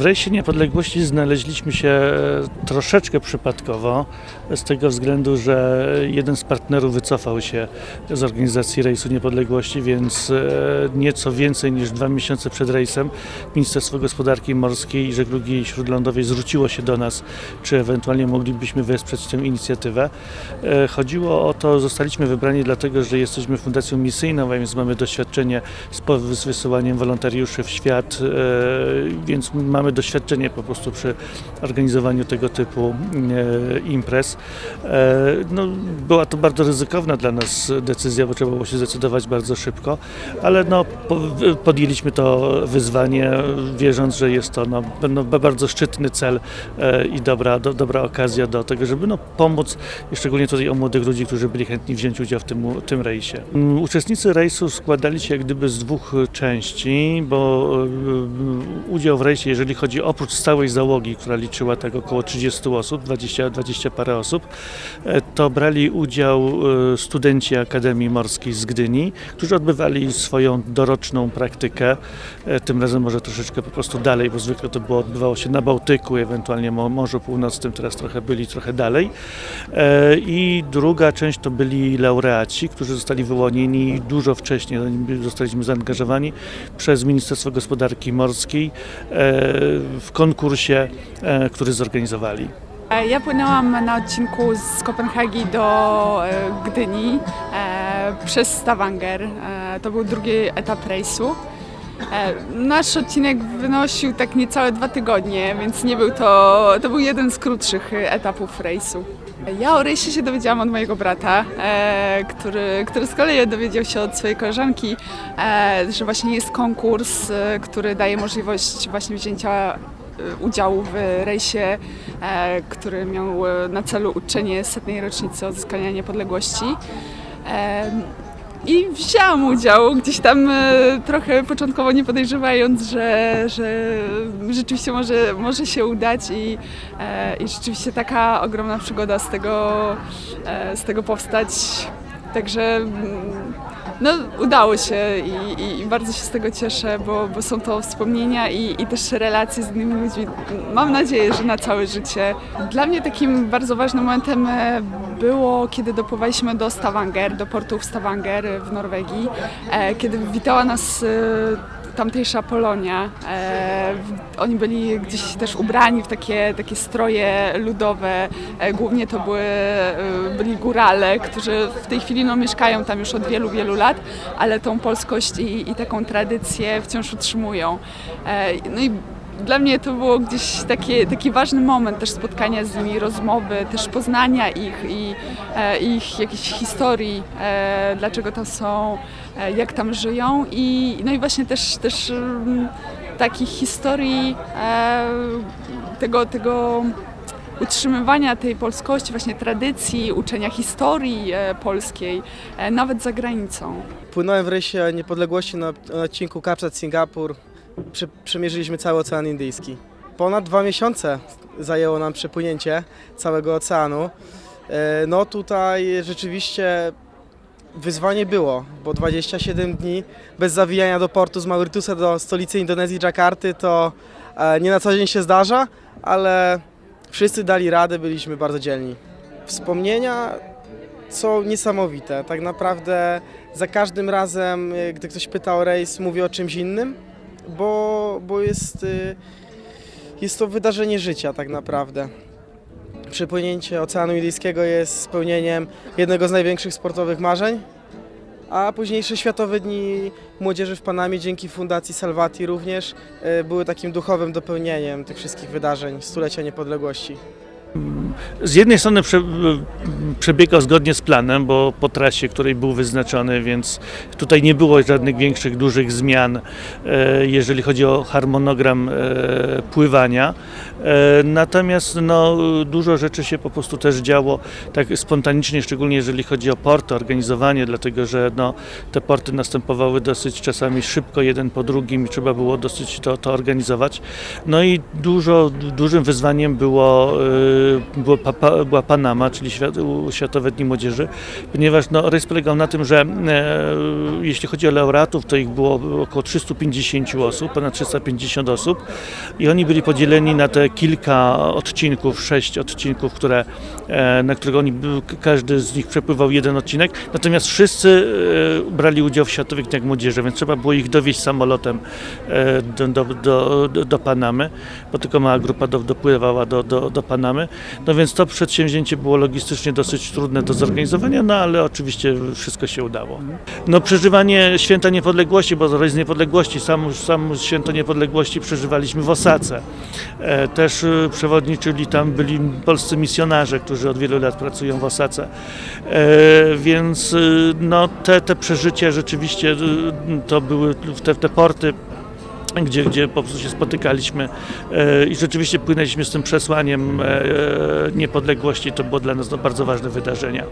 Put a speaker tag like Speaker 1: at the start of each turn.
Speaker 1: W rejsie niepodległości znaleźliśmy się e, troszeczkę przypadkowo, z tego względu, że jeden z partnerów wycofał się z organizacji rejsu niepodległości, więc e, nieco więcej niż dwa miesiące przed rejsem Ministerstwo Gospodarki Morskiej i Żeglugi Śródlądowej zwróciło się do nas, czy ewentualnie moglibyśmy wesprzeć tę inicjatywę. E, Chodziło o to, zostaliśmy wybrani dlatego, że jesteśmy fundacją misyjną, a więc mamy doświadczenie z, wysyłaniem wolontariuszy w świat, więc mamy doświadczenie po prostu przy organizowaniu tego typu e, imprez. E, No, była to bardzo ryzykowna dla nas decyzja, bo trzeba było się zdecydować bardzo szybko, ale no, po- podjęliśmy to wyzwanie, wierząc, że jest to no, no, bardzo szczytny cel e, i dobra, do, dobra okazja do tego, żeby no, pomóc, szczególnie tutaj o młodych ludzi, którzy byli chętni wziąć udział w tym, tym rejsie. Mm, Uczestnicy rejsu składali się jak gdyby z dwóch części, bo udział w rejsie, jeżeli chodzi oprócz całej załogi, która liczyła tak około 30 osób, 20, 20 parę osób, e, to brali udział e, studenci Akademii Morskiej z Gdyni, którzy odbywali swoją doroczną praktykę, e, tym razem może troszeczkę po prostu dalej, bo zwykle to było, odbywało się na Bałtyku, ewentualnie Mo- Morzu Północnym, teraz trochę byli trochę dalej. I druga część to byli laureaci, którzy zostali wyłonieni dużo wcześniej, zanim zostaliśmy zaangażowani przez Ministerstwo Gospodarki Morskiej w konkursie, e, który zorganizowali.
Speaker 2: E, Ja płynęłam na odcinku z Kopenhagi do e, Gdyni przez Stavanger. To był drugi etap rejsu. Nasz odcinek wynosił tak niecałe dwa tygodnie, więc nie był to, to był jeden z krótszych etapów rejsu. Ja o rejsie się dowiedziałam od mojego brata, e, który, który z kolei dowiedział się od swojej koleżanki, e, że właśnie jest konkurs, e, który daje możliwość właśnie wzięcia e, udziału w rejsie, e, który miał e, na celu uczczenie setnej rocznicy odzyskania niepodległości. E, I wzięłam udział, gdzieś tam e, trochę początkowo nie podejrzewając, że, że rzeczywiście może, może się udać i, e, i rzeczywiście taka ogromna przygoda z tego, e, z tego powstać. Także mm, no, udało się i, i, i bardzo się z tego cieszę, bo, bo są to wspomnienia i, i też relacje z innymi ludźmi. Mam nadzieję, że na całe życie. Dla mnie takim bardzo ważnym momentem e, było, kiedy dopływaliśmy do Stavanger, do portu w Stavanger w Norwegii, e, kiedy witała nas e, tamtejsza Polonia. E, oni byli gdzieś też ubrani w takie, takie stroje ludowe. E, głównie to były, e, byli górale, którzy w tej chwili no, mieszkają tam już od wielu, wielu lat, ale tą polskość i, i taką tradycję wciąż utrzymują. E, no i dla mnie to było gdzieś taki, taki ważny moment też spotkania z nimi, rozmowy, też poznania ich i e, ich jakiejś historii, e, dlaczego tam są, e, jak tam żyją i no i właśnie też, też mm, takich historii e, tego, tego utrzymywania tej polskości, właśnie tradycji, uczenia historii e, polskiej, e, nawet za granicą.
Speaker 3: Płynąłem w rejsie niepodległości na, na odcinku Kapsat Singapur. Prze, przemierzyliśmy cały Ocean Indyjski. Ponad dwa miesiące zajęło nam przepłynięcie całego oceanu. E, No tutaj rzeczywiście wyzwanie było, bo 27 dni bez zawijania do portu z Mauritusa do stolicy Indonezji, Dżakarty, to e, nie na co dzień się zdarza, ale wszyscy dali radę, byliśmy bardzo dzielni. Wspomnienia są niesamowite. Tak naprawdę za każdym razem, y, gdy ktoś pyta o rejs, mówię o czymś innym, bo, bo jest, y, jest to wydarzenie życia tak naprawdę. Przepłynięcie Oceanu Indyjskiego jest spełnieniem jednego z największych sportowych marzeń, a późniejsze Światowe Dni Młodzieży w Panamie dzięki Fundacji Salvati również y, były takim duchowym dopełnieniem tych wszystkich wydarzeń stulecia niepodległości.
Speaker 1: Z jednej strony prze, przebiegał zgodnie z planem, bo po trasie, której był wyznaczony, więc tutaj nie było żadnych większych, dużych zmian, e, jeżeli chodzi o harmonogram e, pływania. E, Natomiast no, dużo rzeczy się po prostu też działo tak spontanicznie, szczególnie jeżeli chodzi o porty, organizowanie, dlatego że no, te porty następowały dosyć czasami szybko, jeden po drugim i trzeba było dosyć to, to organizować. No i dużo, dużym wyzwaniem było e, było, była Panama, czyli Światowe Dni Młodzieży, ponieważ no, rejs polegał na tym, że e, jeśli chodzi o laureatów, to ich było około 350 osób, ponad 350 osób i oni byli podzieleni na te kilka odcinków, sześć odcinków, które, e, na których oni, każdy z nich przepływał jeden odcinek, natomiast wszyscy e, brali udział w Światowych Dniach Młodzieży, więc trzeba było ich dowieźć samolotem e, do, do, do, do, Panamy, bo tylko mała grupa do, dopływała do, do, do Panamy. No więc to przedsięwzięcie było logistycznie dosyć trudne do zorganizowania, no ale oczywiście wszystko się udało. No przeżywanie Święta Niepodległości, bo jest niepodległości, sam, sam Święto Niepodległości przeżywaliśmy w Osace. Też e, przewodniczyli tam byli polscy misjonarze, którzy od wielu lat pracują w Osace. E, Więc e, no, te, te przeżycia rzeczywiście e, to były te, te porty gdzie, gdzie po prostu się spotykaliśmy e, i rzeczywiście płynęliśmy z tym przesłaniem e, niepodległości. To było dla nas no, bardzo ważne wydarzenia.